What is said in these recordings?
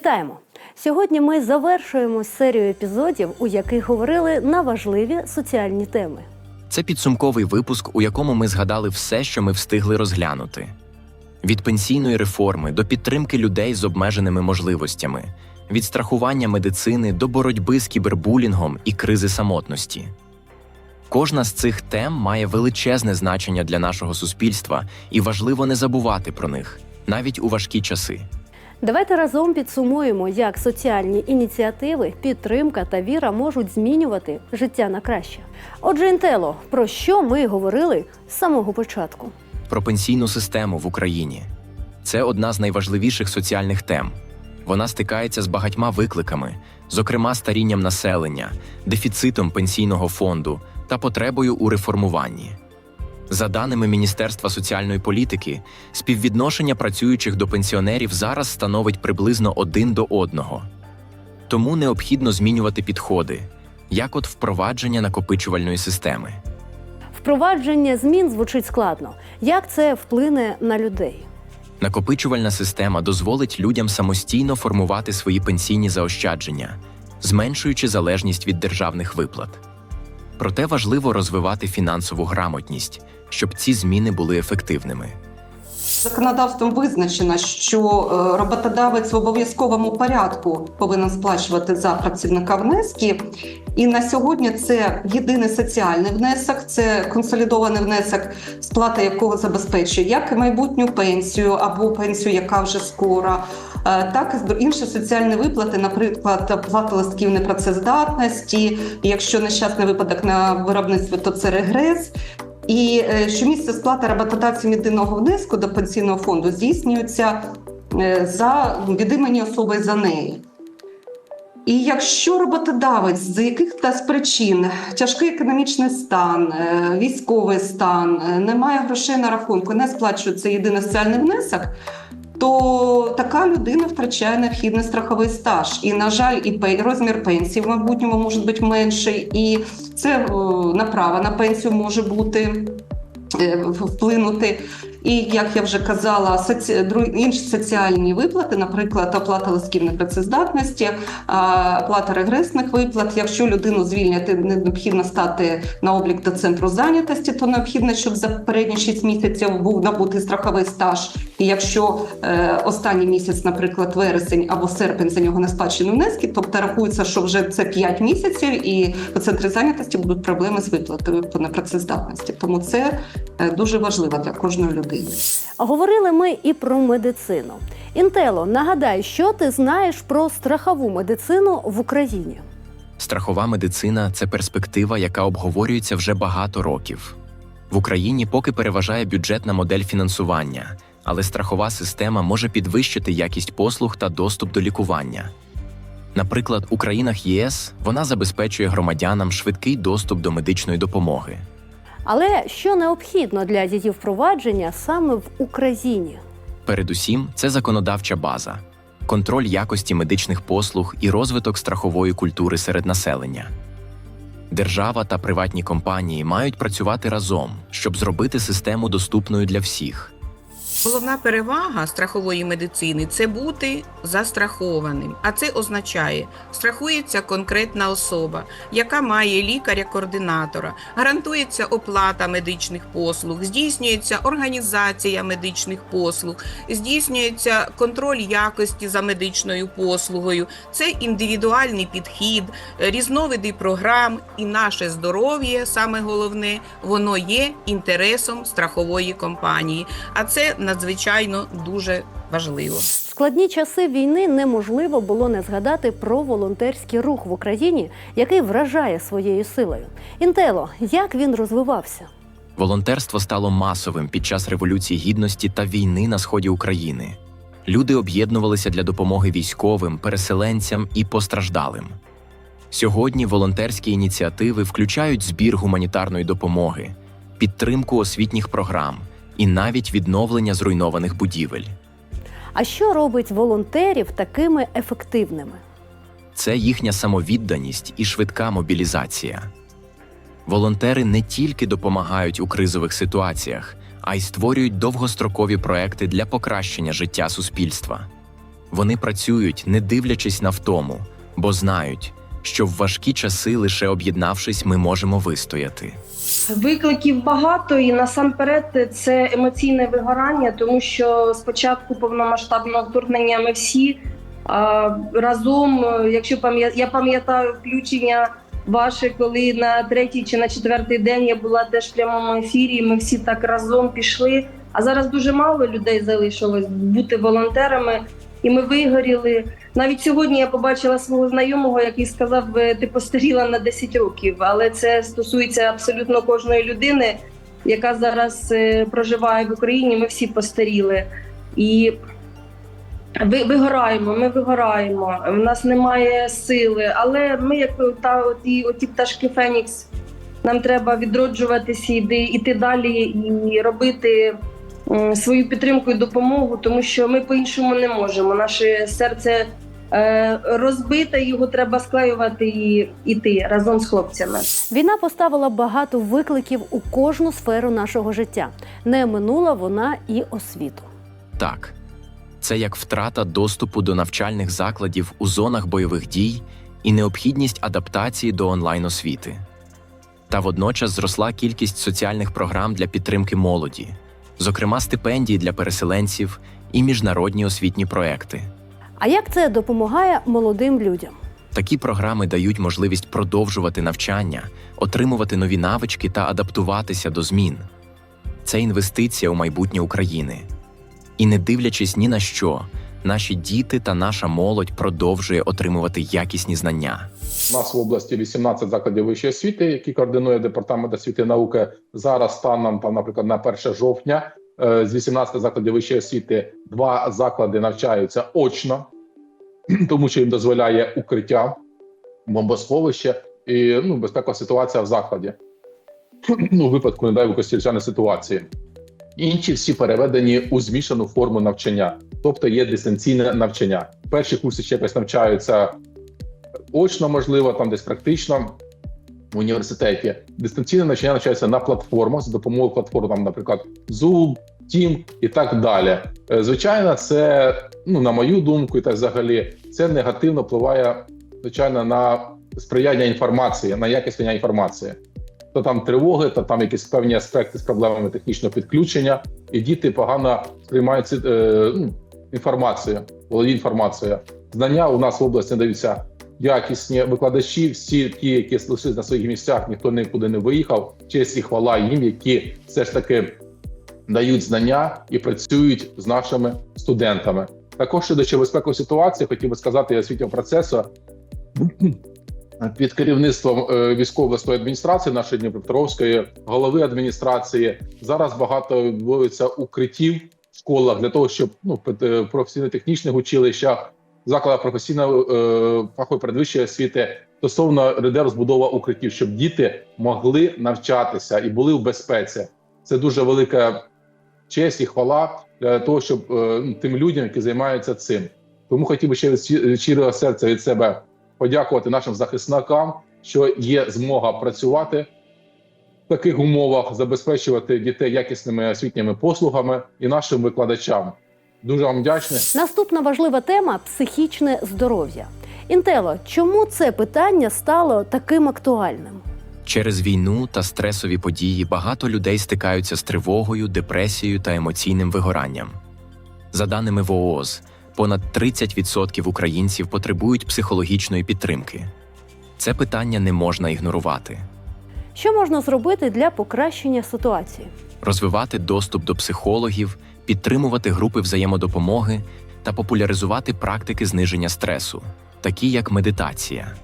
Вітаємо! Сьогодні ми завершуємо серію епізодів, у яких говорили на важливі соціальні теми. Це підсумковий випуск, у якому ми згадали все, що ми встигли розглянути: від пенсійної реформи до підтримки людей з обмеженими можливостями, від страхування медицини до боротьби з кібербулінгом і кризи самотності. Кожна з цих тем має величезне значення для нашого суспільства, і важливо не забувати про них, навіть у важкі часи. Давайте разом підсумуємо, як соціальні ініціативи, підтримка та віра можуть змінювати життя на краще. Отже, Інтело, про що ми говорили з самого початку? про пенсійну систему в Україні. Це одна з найважливіших соціальних тем. Вона стикається з багатьма викликами, зокрема старінням населення, дефіцитом пенсійного фонду та потребою у реформуванні. За даними Міністерства соціальної політики, співвідношення працюючих до пенсіонерів зараз становить приблизно один до одного. Тому необхідно змінювати підходи, як от впровадження накопичувальної системи. Впровадження змін звучить складно. Як це вплине на людей? Накопичувальна система дозволить людям самостійно формувати свої пенсійні заощадження, зменшуючи залежність від державних виплат. Проте важливо розвивати фінансову грамотність, щоб ці зміни були ефективними. Законодавством визначено, що е, роботодавець в обов'язковому порядку повинен сплачувати за працівника внески. І на сьогодні це єдиний соціальний внесок, це консолідований внесок, сплата якого забезпечує як майбутню пенсію або пенсію, яка вже скоро. е, Так і інші соціальні виплати, наприклад, плата листків непрацездатності. Якщо нещасний випадок на виробництві, то це регрес. І е, щомісяця сплата роботодавцям єдиного внеску до пенсійного фонду здійснюється е, за від імені особи за неї. І якщо роботодавець з яких та причин тяжкий економічний стан, е, військовий стан, немає не має грошей на рахунку, не сплачується єдиний соціальний внесок, то така людина втрачає необхідний страховий стаж. І, на жаль, і розмір пенсії в майбутньому може бути менший, і це е, направа на пенсію може бути е, вплинути. І як я вже казала, соці... інші соціальні виплати, наприклад, оплата листків непрацездатності, оплата регресних виплат. Якщо людину звільняти, не необхідно стати на облік до центру зайнятості, то необхідно, щоб за передні 6 місяців був набутий страховий стаж. І якщо е, останній місяць, наприклад, вересень або серпень за нього не сплачені внески, тобто рахується, що вже це 5 місяців, і по центрі зайнятості будуть проблеми з виплатою по непрацездатності. Тому це е, дуже важливо для кожної людини. Говорили ми і про медицину. Інтело, нагадай, що ти знаєш про страхову медицину в Україні? Страхова медицина це перспектива, яка обговорюється вже багато років. В Україні поки переважає бюджетна модель фінансування, але страхова система може підвищити якість послуг та доступ до лікування. Наприклад, у країнах ЄС вона забезпечує громадянам швидкий доступ до медичної допомоги. Але що необхідно для її впровадження саме в Україні? Передусім, це законодавча база, контроль якості медичних послуг і розвиток страхової культури серед населення. Держава та приватні компанії мають працювати разом, щоб зробити систему доступною для всіх. Головна перевага страхової медицини це бути застрахованим. А це означає, страхується конкретна особа, яка має лікаря-координатора, гарантується оплата медичних послуг, здійснюється організація медичних послуг, здійснюється контроль якості за медичною послугою. Це індивідуальний підхід, різновиди програм, і наше здоров'я, саме головне, воно є інтересом страхової компанії. А це надзвичайно дуже важливо. В складні часи війни неможливо було не згадати про волонтерський рух в Україні, який вражає своєю силою. Інтело, як він розвивався? Волонтерство стало масовим під час Революції Гідності та війни на сході України. Люди об'єднувалися для допомоги військовим, переселенцям і постраждалим. Сьогодні волонтерські ініціативи включають збір гуманітарної допомоги, підтримку освітніх програм і навіть відновлення зруйнованих будівель. А що робить волонтерів такими ефективними? Це їхня самовідданість і швидка мобілізація. Волонтери не тільки допомагають у кризових ситуаціях, а й створюють довгострокові проекти для покращення життя суспільства. Вони працюють, не дивлячись на втому, бо знають, що в важкі часи, лише об'єднавшись, ми можемо вистояти. Викликів багато, і насамперед це емоційне вигорання, тому що спочатку повномасштабного вторгнення ми всі а, разом, якщо пам'ят... я пам'ятаю включення ваше, коли на третій чи на четвертий день я була теж в прямому ефірі. Ми всі так разом пішли. А зараз дуже мало людей залишилось бути волонтерами, і ми вигоріли. Навіть сьогодні я побачила свого знайомого, який сказав: «Е, ти постаріла на 10 років. Але це стосується абсолютно кожної людини, яка зараз е, проживає в Україні. Ми всі постаріли. І ви- вигораємо, ми вигораємо. В нас немає сили. Але ми, як та оті, оті пташки Фенікс, нам треба відроджуватися, іти, далі і робити свою підтримку і допомогу, тому що ми по-іншому не можемо. Наше серце е, розбите, його треба склеювати і йти разом з хлопцями. Війна поставила багато викликів у кожну сферу нашого життя. Не минула вона і освіту. Так, це як втрата доступу до навчальних закладів у зонах бойових дій і необхідність адаптації до онлайн-освіти. Та водночас зросла кількість соціальних програм для підтримки молоді, зокрема стипендії для переселенців і міжнародні освітні проекти. А як це допомагає молодим людям? Такі програми дають можливість продовжувати навчання, отримувати нові навички та адаптуватися до змін. Це інвестиція у майбутнє України. І не дивлячись ні на що, наші діти та наша молодь продовжує отримувати якісні знання. У нас в області 18 закладів вищої освіти, які координує департамент освіти і науки. Зараз станом, там, наприклад, на 1 жовтня е, з 18 закладів вищої освіти два заклади навчаються очно, тому що їм дозволяє укриття, бомбосховище і ну, безпекова ситуація в закладі. Ну, у випадку не дай використання ситуації. Інші всі переведені у змішану форму навчання, тобто є дистанційне навчання. Перші курси ще якось навчаються очно, можливо, там десь практично в університеті. Дистанційне навчання навчається на платформах за допомогою платформ, там, наприклад, Zoom, Team і так далі. Е, Звичайно, це, ну, на мою думку, і так взагалі, це негативно впливає, звичайно, на сприяння інформації, на якість інформації. То там тривоги, то там якісь певні аспекти з проблемами технічного підключення, і діти погано сприймають ці, е, ну, інформацію, володіють інформацією. Знання у нас в області даються якісні викладачі, всі ті, які лишились на своїх місцях, ніхто нікуди не виїхав. Честь і хвала їм, які все ж таки дають знання і працюють з нашими студентами. Також щодо безпекової ситуації, хотів би сказати освітнього процесу. Під керівництвом е, військово обласної адміністрації нашої Дніпропетровської голови адміністрації зараз багато відбувається укриттів в школах для того, щоб ну е, професійно-технічних училищах, закладах професійної е, фахової передвищої освіти стосовно РД розбудова укриттів, щоб діти могли навчатися і були в безпеці. Це дуже велика честь і хвала для того, щоб тим людям, які займаються цим. Тому хотів би ще від щирого серця від себе подякувати нашим захисникам, що є змога працювати в таких умовах, забезпечувати дітей якісними освітніми послугами і нашим викладачам. Дуже вам вдячний. Наступна важлива тема психічне здоров'я. Інтело, чому це питання стало таким актуальним? Через війну та стресові події багато людей стикаються з тривогою, депресією та емоційним вигоранням. За даними ВООЗ, понад 30% українців потребують психологічної підтримки. Це питання не можна ігнорувати. Що можна зробити для покращення ситуації? Розвивати доступ до психологів, підтримувати групи взаємодопомоги та популяризувати практики зниження стресу, такі як медитація.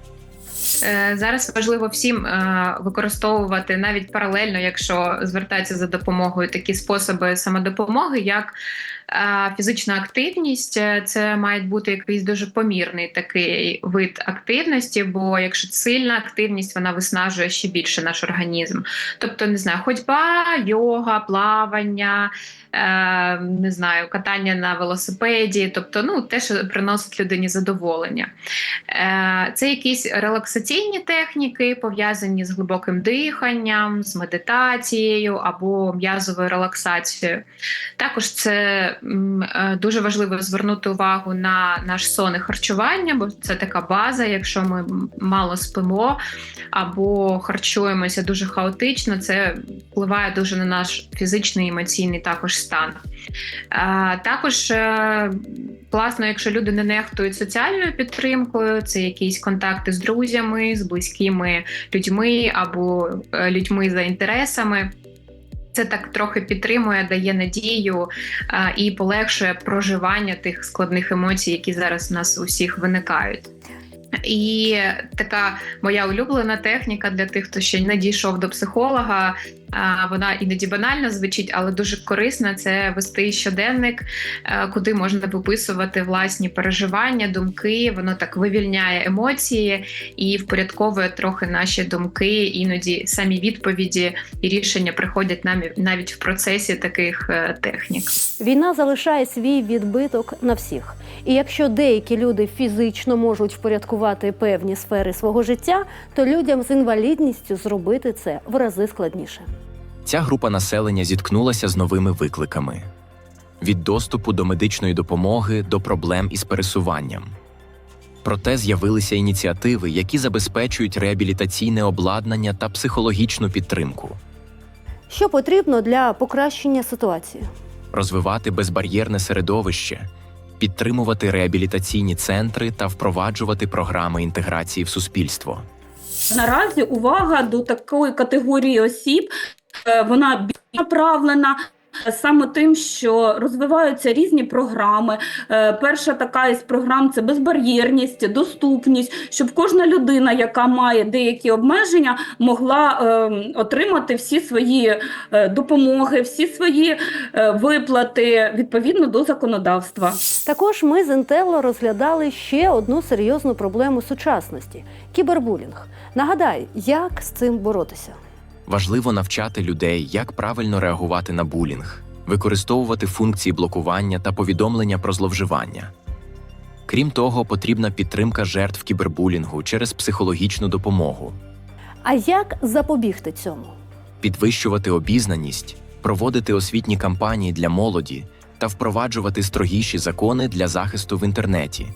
Е, Зараз важливо всім е, використовувати навіть паралельно, якщо звертатися за допомогою такі способи самодопомоги, як е, фізична активність. Це має бути якийсь дуже помірний такий вид активності, бо якщо сильна активність, вона виснажує ще більше наш організм. Тобто, не знаю, ходьба, йога, плавання, не знаю, катання на велосипеді, тобто, ну те, що приносить людині задоволення. Е, Це якісь релаксаційні техніки, пов'язані з глибоким диханням, з медитацією або м'язовою релаксацією. Також це е, дуже важливо звернути увагу на наш сон і харчування, бо це така база. Якщо ми мало спимо або харчуємося дуже хаотично, це впливає дуже на наш фізичний і емоційний також стан. Також е, класно, якщо люди не нехтують соціальною підтримкою, це якісь контакти з друзями, з близькими людьми або е, людьми за інтересами. Це так трохи підтримує, дає надію е, і полегшує проживання тих складних емоцій, які зараз у нас усіх виникають. І така моя улюблена техніка для тих, хто ще не дійшов до психолога. Вона іноді банально звучить, але дуже корисна. Це вести щоденник, е, куди можна виписувати власні переживання, думки. Воно так вивільняє емоції і впорядковує трохи наші думки. Іноді самі відповіді і рішення приходять нам навіть в процесі таких е, технік. Війна залишає свій відбиток на всіх. І якщо деякі люди фізично можуть впорядкувати певні сфери свого життя, то людям з інвалідністю зробити це в рази складніше. Ця група населення зіткнулася з новими викликами: від доступу до медичної допомоги до проблем із пересуванням. Проте з'явилися ініціативи, які забезпечують реабілітаційне обладнання та психологічну підтримку, Що потрібно для покращення ситуації? розвивати безбар'єрне середовище, підтримувати реабілітаційні центри та впроваджувати програми інтеграції в суспільство. Наразі увага до такої категорії осіб вона направлена. Саме тим, що розвиваються різні програми. Е, Перша така із програм це безбар'єрність, доступність, щоб кожна людина, яка має деякі обмеження, могла е, отримати всі свої е, допомоги, всі свої е, виплати відповідно до законодавства. Також ми з Інтелло розглядали ще одну серйозну проблему сучасності кібербулінг. Нагадай, як з цим боротися? Важливо навчати людей, як правильно реагувати на булінг, використовувати функції блокування та повідомлення про зловживання. Крім того, потрібна підтримка жертв кібербулінгу через психологічну допомогу, А як запобігти цьому? підвищувати обізнаність, проводити освітні кампанії для молоді та впроваджувати строгіші закони для захисту в інтернеті.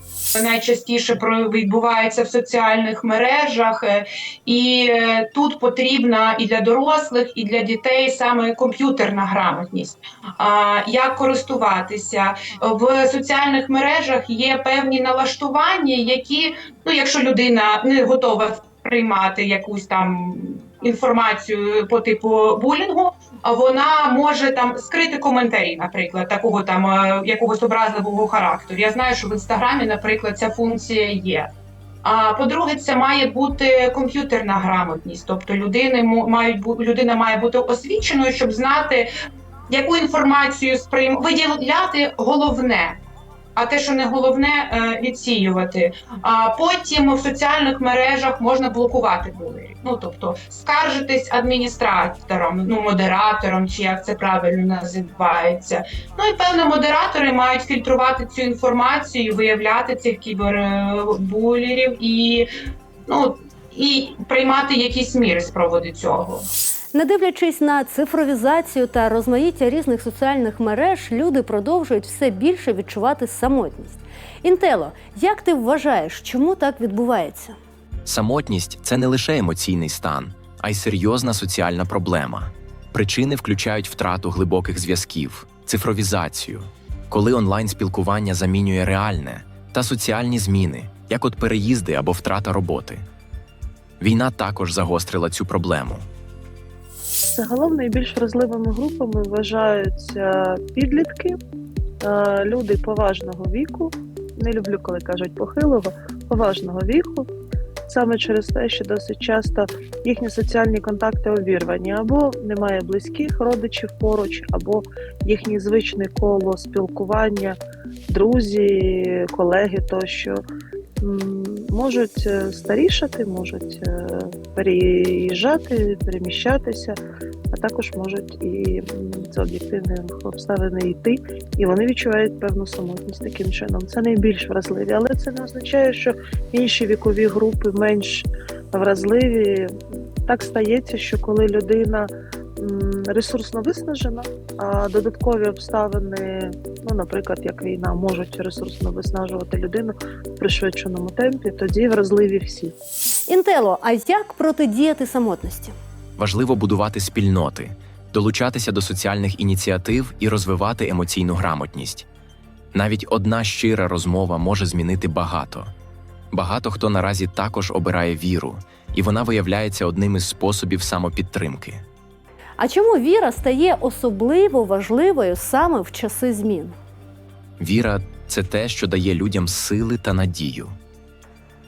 найчастіше відбувається в соціальних мережах, е, і е, тут потрібна і для дорослих, і для дітей саме комп'ютерна грамотність. Як користуватися в соціальних мережах є певні налаштування, які, ну, якщо людина не готова приймати якусь там інформацію по типу булінгу, вона може там скрити коментарі, наприклад, такого там е, якогось образливого характеру. Я знаю, що в інстаграмі, наприклад, ця функція є. А по-друге, це має бути комп'ютерна грамотність, тобто людини мають людина має бути освіченою, щоб знати, яку інформацію сприйм... виділяти головне. А те, що не головне, е, відсіювати. А потім в соціальних мережах можна блокувати булерів. Ну тобто скаржитись адміністратором, ну модератором, чи як це правильно називається. Ну і певно, модератори мають фільтрувати цю інформацію, виявляти цих кібербулерів і ну і приймати якісь міри з приводу цього. Не дивлячись на цифровізацію та розмаїття різних соціальних мереж, люди продовжують все більше відчувати самотність. Інтело, як ти вважаєш, чому так відбувається? Самотність це не лише емоційний стан, а й серйозна соціальна проблема. Причини включають втрату глибоких зв'язків, цифровізацію, коли онлайн спілкування замінює реальне, та соціальні зміни, як от переїзди або втрата роботи. Війна також загострила цю проблему. Загалом найбільш вразливими групами вважаються підлітки, е, люди поважного віку. Не люблю, коли кажуть похилого, поважного віку. Саме через те, що досить часто їхні соціальні контакти обірвані, або немає близьких родичів поруч, або їхнє звичне коло спілкування, друзі, колеги тощо можуть е, старішати, можуть е, переїжджати, переміщатися, а також можуть і за об'єктивних обставин йти, і вони відчувають певну самотність таким чином. Це найбільш вразливі, але це не означає, що інші вікові групи менш вразливі. Так стається, що коли людина ресурсно виснажена, а додаткові обставини, ну, наприклад, як війна, можуть ресурсно виснажувати людину в пришвидшеному темпі, тоді вразливі всі. Інтело, а як протидіяти самотності? Важливо будувати спільноти, долучатися до соціальних ініціатив і розвивати емоційну грамотність. Навіть одна щира розмова може змінити багато. Багато хто наразі також обирає віру, і вона виявляється одним із способів самопідтримки. А чому віра стає особливо важливою саме в часи змін? Віра це те, що дає людям сили та надію.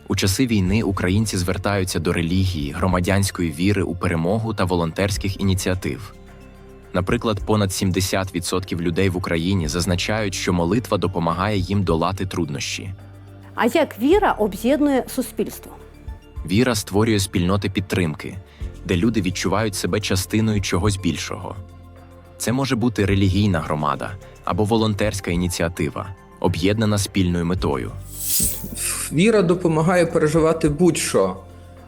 У часи війни українці звертаються до релігії, громадянської віри у перемогу та волонтерських ініціатив. Наприклад, понад 70% людей в Україні зазначають, що молитва допомагає їм долати труднощі. А як віра об'єднує суспільство? Віра створює спільноти підтримки, де люди відчувають себе частиною чогось більшого. Це може бути релігійна громада або волонтерська ініціатива, об'єднана спільною метою. Віра допомагає переживати будь-що.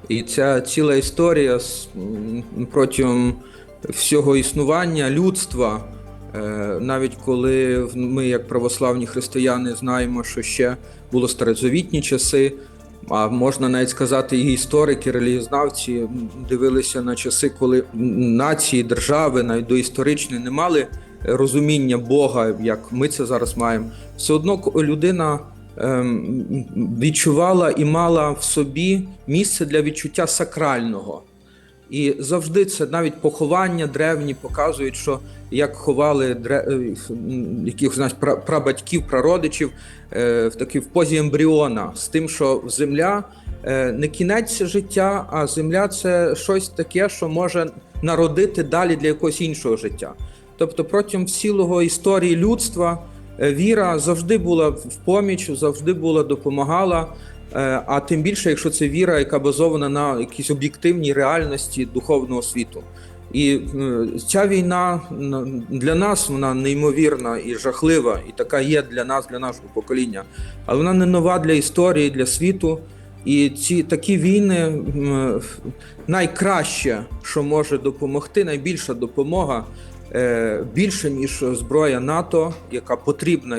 І ця ціла історія протягом всього існування людства, е, навіть коли ми, як православні християни, знаємо, що ще було старозавітні часи, а можна навіть сказати, і історики, релігізнавці дивилися на часи, коли нації, держави, навіть доісторичні, не мали розуміння Бога, як ми це зараз маємо. Все одно людина ем, відчувала і мала в собі місце для відчуття сакрального. І завжди це навіть поховання древні показують, що як ховали дре... е, якихось прабатьків, прародичів е, в такі в позі ембріона, з тим, що земля е, не кінець життя, а земля це щось таке, що може народити далі для якогось іншого життя. Тобто, протягом цілого історії людства віра завжди була в поміч, завжди була допомагала. Е, А тим більше, якщо це віра, яка базована на якійсь об'єктивній реальності духовного світу. І е, ця війна для нас вона неймовірна і жахлива, і така є для нас, для нашого покоління. Але вона не нова для історії, для світу. І ці такі війни найкраще, що може допомогти, найбільша допомога е, більше ніж зброя НАТО, яка потрібна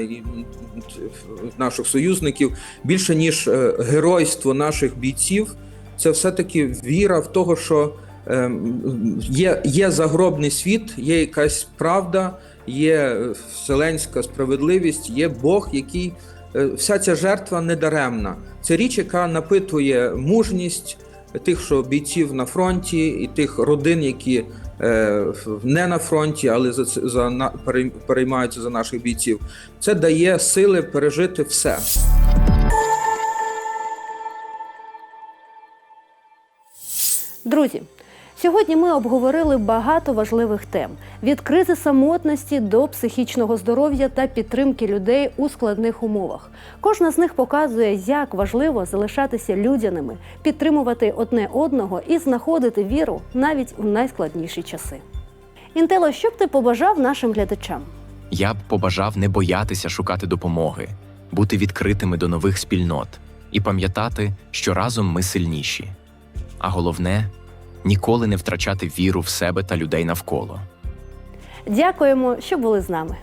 наших союзників, більше ніж е, геройство наших бійців. Це все-таки віра в того, що ем, є, є загробний світ, є якась правда, є вселенська справедливість, є Бог, який е, вся ця жертва недаремна. Це річ, яка напитує мужність тих, що бійців на фронті, і тих родин, які е, не на фронті, але за, за на- перей- переймаються за наших бійців. Це дає сили пережити все. Друзі, сьогодні ми обговорили багато важливих тем: від кризи самотності до психічного здоров'я та підтримки людей у складних умовах. Кожна з них показує, як важливо залишатися людяними, підтримувати одне одного і знаходити віру навіть у найскладніші часи. Інтело, що б ти побажав нашим глядачам? Я б побажав не боятися шукати допомоги, бути відкритими до нових спільнот і пам'ятати, що разом ми сильніші. А головне ніколи не втрачати віру в себе та людей навколо. Дякуємо, що були з нами.